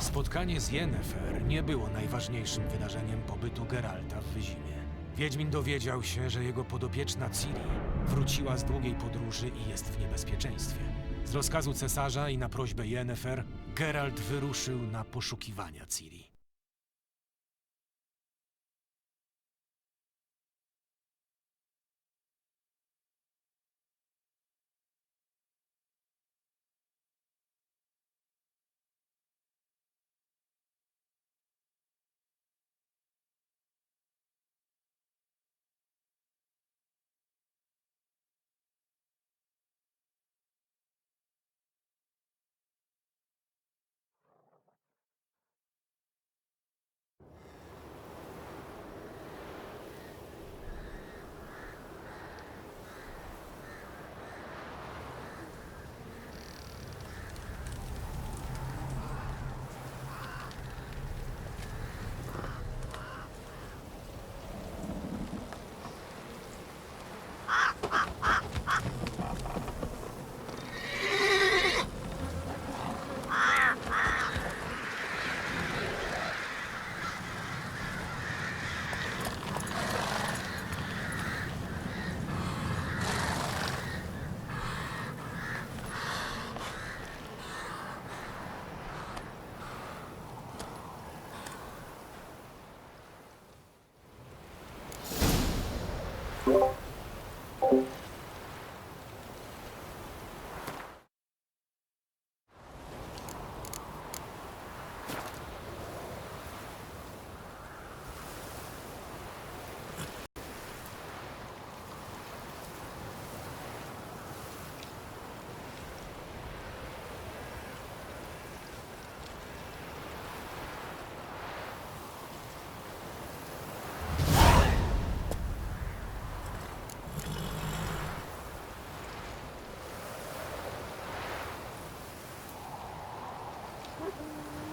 Spotkanie z Yennefer nie było najważniejszym wydarzeniem pobytu Geralta w Wyzimie. Wiedźmin dowiedział się, że jego podopieczna Ciri wróciła z długiej podróży i jest w niebezpieczeństwie. Z rozkazu cesarza i na prośbę Yennefer, Geralt wyruszył na poszukiwania Ciri. え?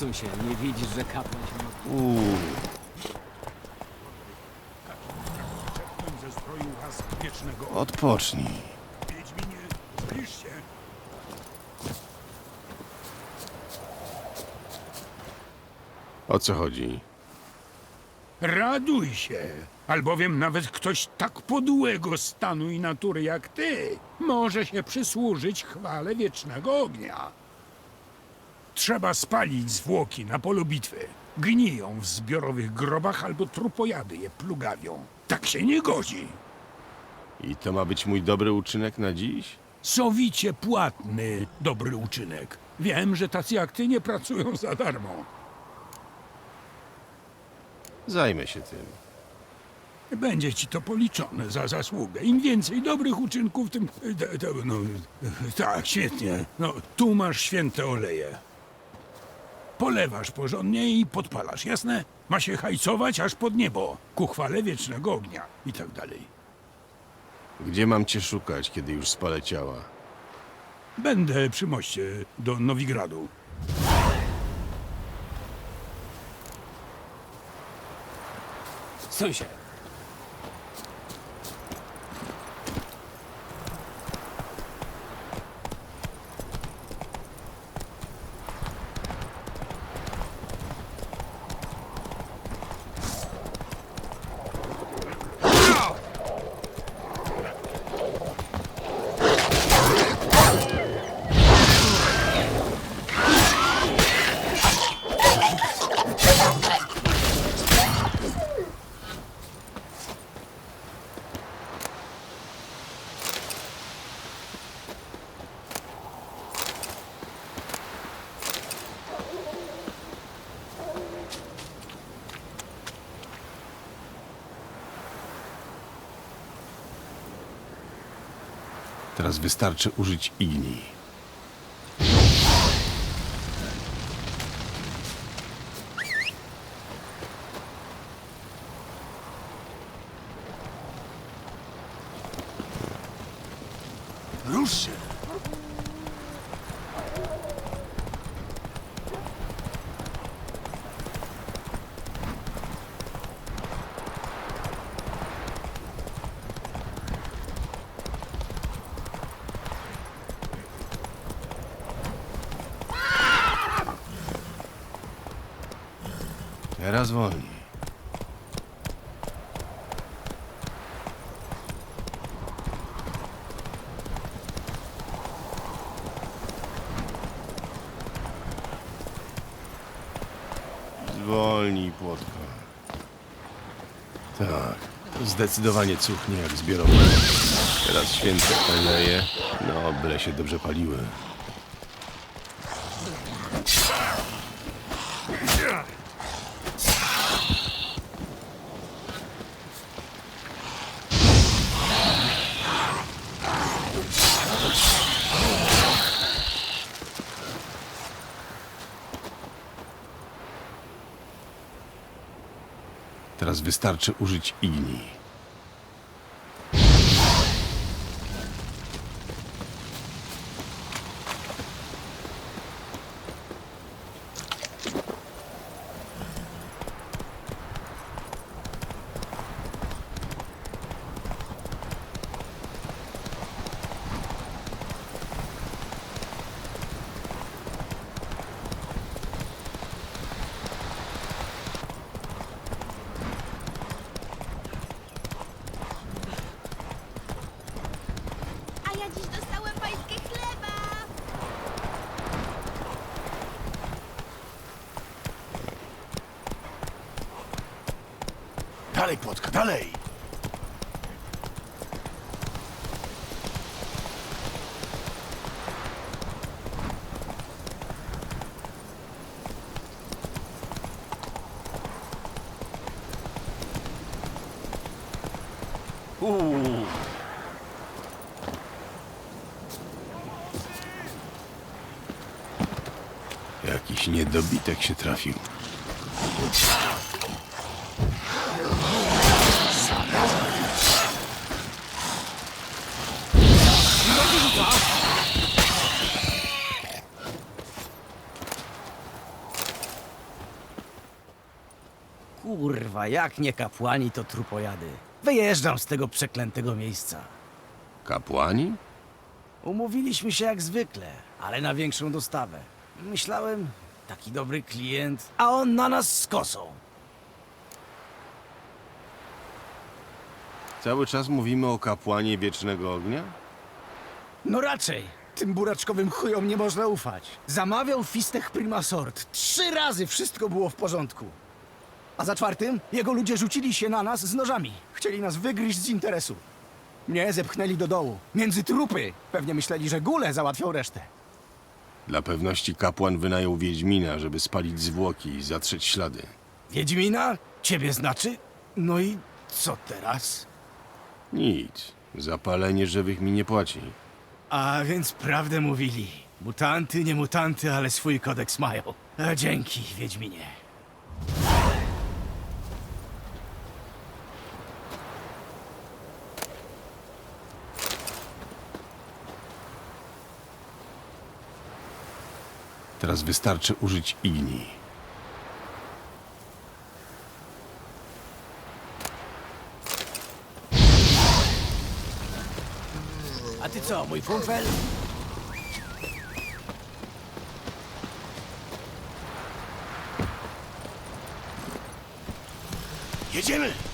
Odsuń się, nie widzisz, że kapłan się modli? Uuu, ze stroju has wiecznego odpocznij. Wiedźminie, zbliż się. O co chodzi? Raduj się, albowiem nawet ktoś tak podłego stanu i natury jak ty może się przysłużyć chwale wiecznego ognia. Trzeba spalić zwłoki na polu bitwy. Gniją w zbiorowych grobach albo trupojady je plugawią. Tak się nie godzi. I to ma być mój dobry uczynek na dziś? Sowicie płatny dobry uczynek. Wiem, że tacy jak ty nie pracują za darmo. Zajmę się tym. Będzie ci to policzone za zasługę. Im więcej dobrych uczynków, tym. te- te- no, tak, świetnie. No, tu masz święte oleje. Polewasz porządnie i podpalasz, jasne? Ma się hajcować aż pod niebo, ku chwale wiecznego ognia i tak dalej. Gdzie mam cię szukać, kiedy już spalę ciała? Będę przy moście do Nowigradu. Się! Teraz wystarczy użyć igni. Rusz się! Teraz wolniej. Zwolnij, płotka. Tak, zdecydowanie cuchnie jak zbiorowe. Teraz święte oleje, no byle się dobrze paliły. Teraz wystarczy użyć igni. A ja dziś dostałem pańskie chleba! Dalej, płotka, dalej! Jakiś niedobitek się trafił. Jak nie kapłani, to trupojady. Wyjeżdżam z tego przeklętego miejsca. Kapłani? Umówiliśmy się jak zwykle, ale na większą dostawę. Myślałem, taki dobry klient, a on na nas z kosą. Cały czas mówimy o kapłanie wiecznego ognia? No raczej. Tym buraczkowym chujom nie można ufać. Zamawiał fistech Primasort. Trzy razy wszystko było w porządku. A za czwartym jego ludzie rzucili się na nas z nożami. Chcieli nas wygryźć z interesu. Mnie zepchnęli do dołu. Między trupy. Pewnie myśleli, że góle załatwią resztę. Dla pewności kapłan wynajął Wiedźmina, żeby spalić zwłoki i zatrzeć ślady. Wiedźmina? Ciebie znaczy? No i co teraz? Nic. Zapalenie żywych mi nie płaci. A więc prawdę mówili. Mutanty, nie mutanty, ale swój kodeks mają. Dzięki, Wiedźminie. Teraz wystarczy użyć igni. A ty co, mój funfel? Jedziemy!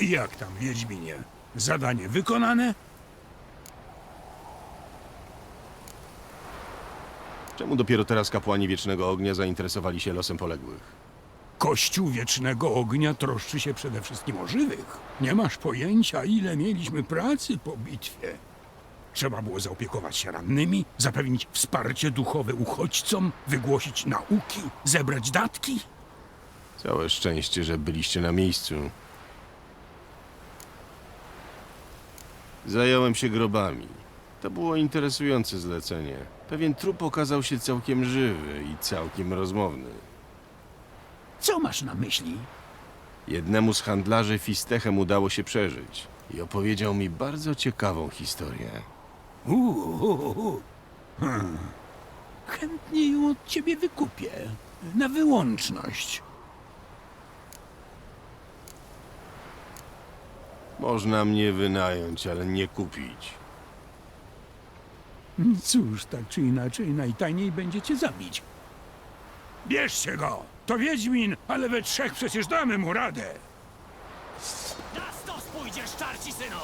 Jak tam, Wiedźminie? Zadanie wykonane? Czemu dopiero teraz kapłani Wiecznego Ognia zainteresowali się losem poległych? Kościół Wiecznego Ognia troszczy się przede wszystkim o żywych. Nie masz pojęcia, ile mieliśmy pracy po bitwie. Trzeba było zaopiekować się rannymi, zapewnić wsparcie duchowe uchodźcom, wygłosić nauki, zebrać datki. Całe szczęście, że byliście na miejscu. Zająłem się grobami. To było interesujące zlecenie. Pewien trup okazał się całkiem żywy i całkiem rozmowny. Co masz na myśli? Jednemu z handlarzy fistechem udało się przeżyć i opowiedział mi bardzo ciekawą historię. Uuu, hmm. Chętnie ją od ciebie wykupię. Na wyłączność. Można mnie wynająć, ale nie kupić. Cóż, tak czy inaczej, najtajniej będziecie zabić. Bierzcie go! To Wiedźmin, ale we trzech przecież damy mu radę. Na stos pójdziesz, czarci synu!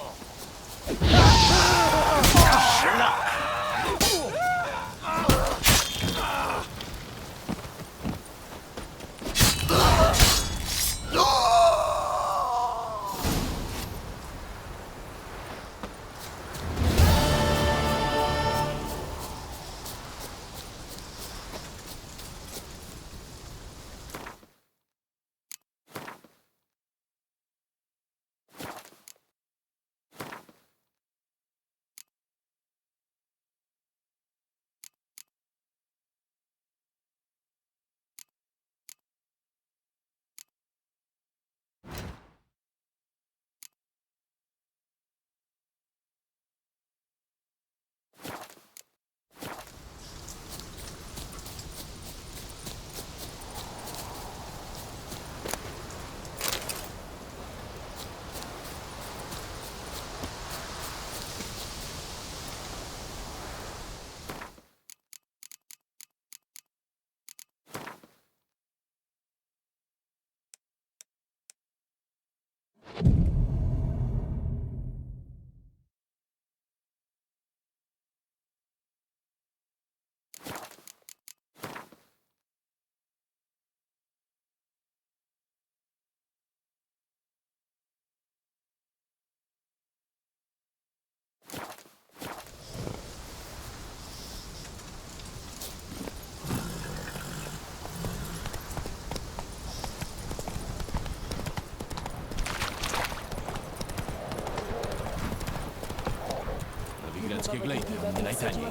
Nowigradzkie glejty, nie najtaniej.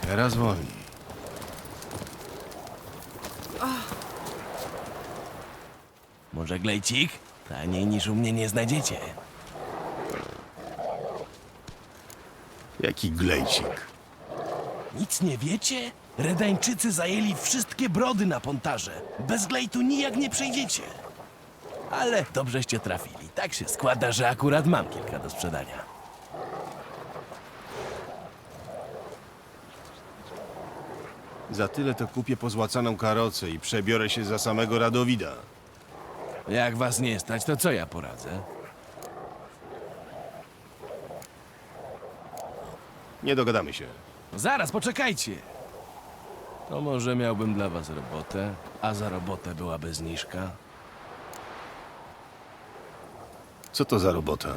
Teraz wolniej. Może glejcik? Taniej niż u mnie nie znajdziecie. Jaki glejcik? Nic nie wiecie? Redańczycy zajęli wszystkie brody na pontarze. Bez glejtu nijak nie przejdziecie. Ale dobrzeście trafili. Tak się składa, że akurat mam kilka do sprzedania. Za tyle to kupię pozłacaną karocę i przebiorę się za samego Radowida. Jak was nie stać, to co ja poradzę? Nie dogadamy się. Zaraz, poczekajcie. To może miałbym dla was robotę, a za robotę byłaby zniżka. Co to za robota?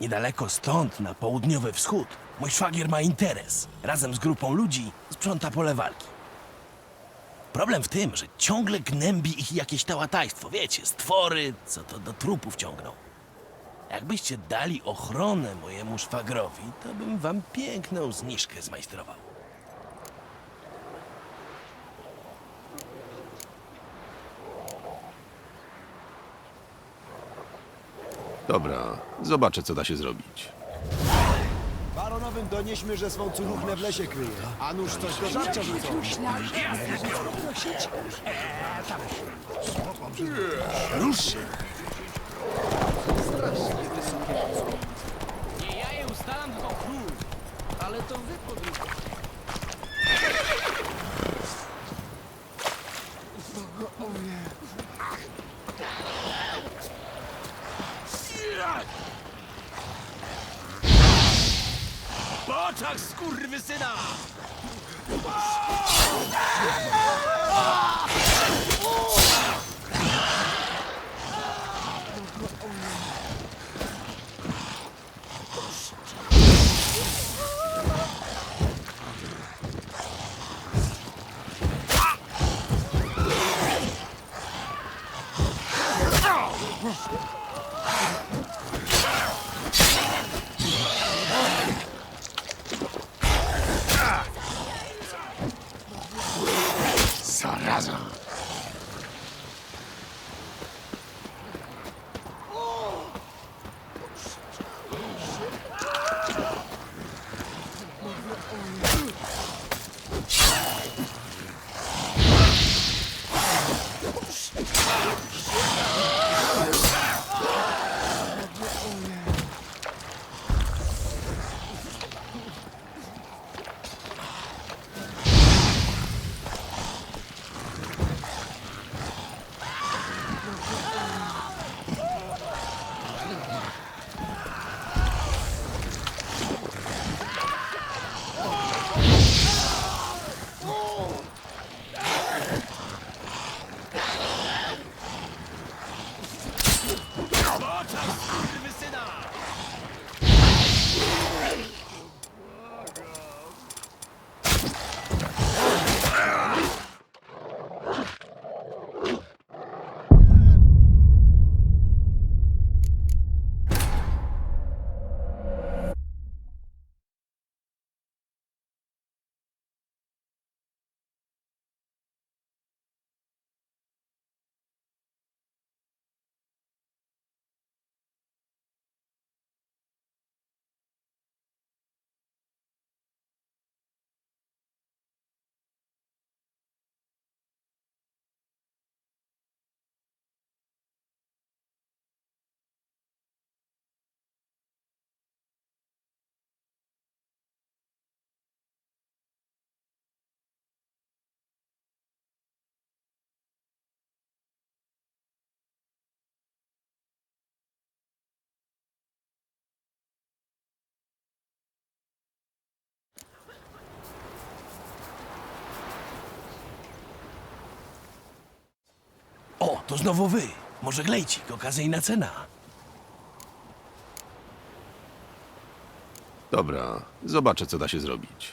Niedaleko stąd, na południowy wschód, mój szwagier ma interes. Razem z grupą ludzi sprząta pole walki. Problem w tym, że ciągle gnębi ich jakieś tałatajstwo. Wiecie, stwory, co to do trupów ciągną. Jakbyście dali ochronę mojemu szwagrowi, to bym wam piękną zniżkę zmajstrował. Dobra, zobaczę co da się zrobić. Baronowym donieśmy, że swą curuchnę w lesie kryje. A nuż coś do żarcia rzucą. Nie ja je ustalam, tylko król. Ale to wy podróżujecie. kurvesinna! Oh! To znowu wy. Może glejcik, okazyjna cena. Dobra, zobaczę, co da się zrobić.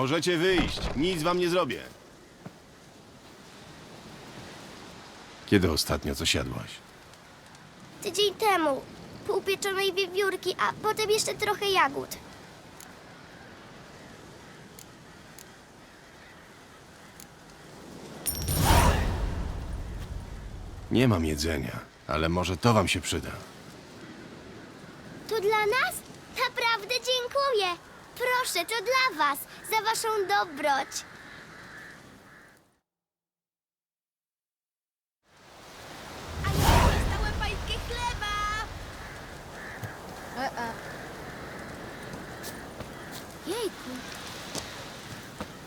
Możecie wyjść. Nic wam nie zrobię. Kiedy ostatnio coś jadłaś? Tydzień temu. Pół pieczonej wiewiórki, a potem jeszcze trochę jagód. Nie mam jedzenia, ale może to wam się przyda. To dla nas? Naprawdę dziękuję. Proszę, to dla was, za waszą dobroć. A ja dostałem pańskie chleba. Jejku.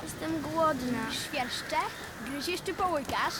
Jestem głodna. Świerszcze? Gryziesz czy połykasz?